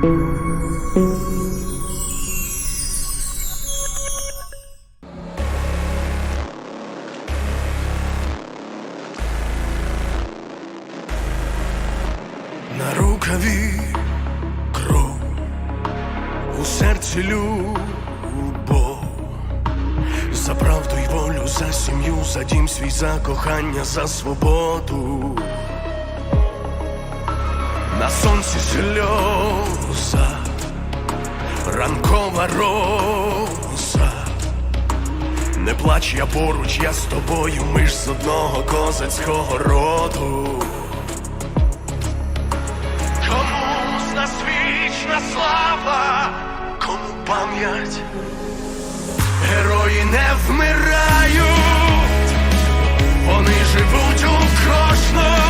На рукаві кров, у серці любов, за правду й волю, за сім'ю, за дім свій, за кохання, за свободу. Сонці сльоза, ранкова роза. Не плач, я поруч, я з тобою, ми ж з одного козацького роду. Кому з нас вічна слава, кому пам'ять, герої не вмирають, вони живуть у кожному,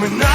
нас на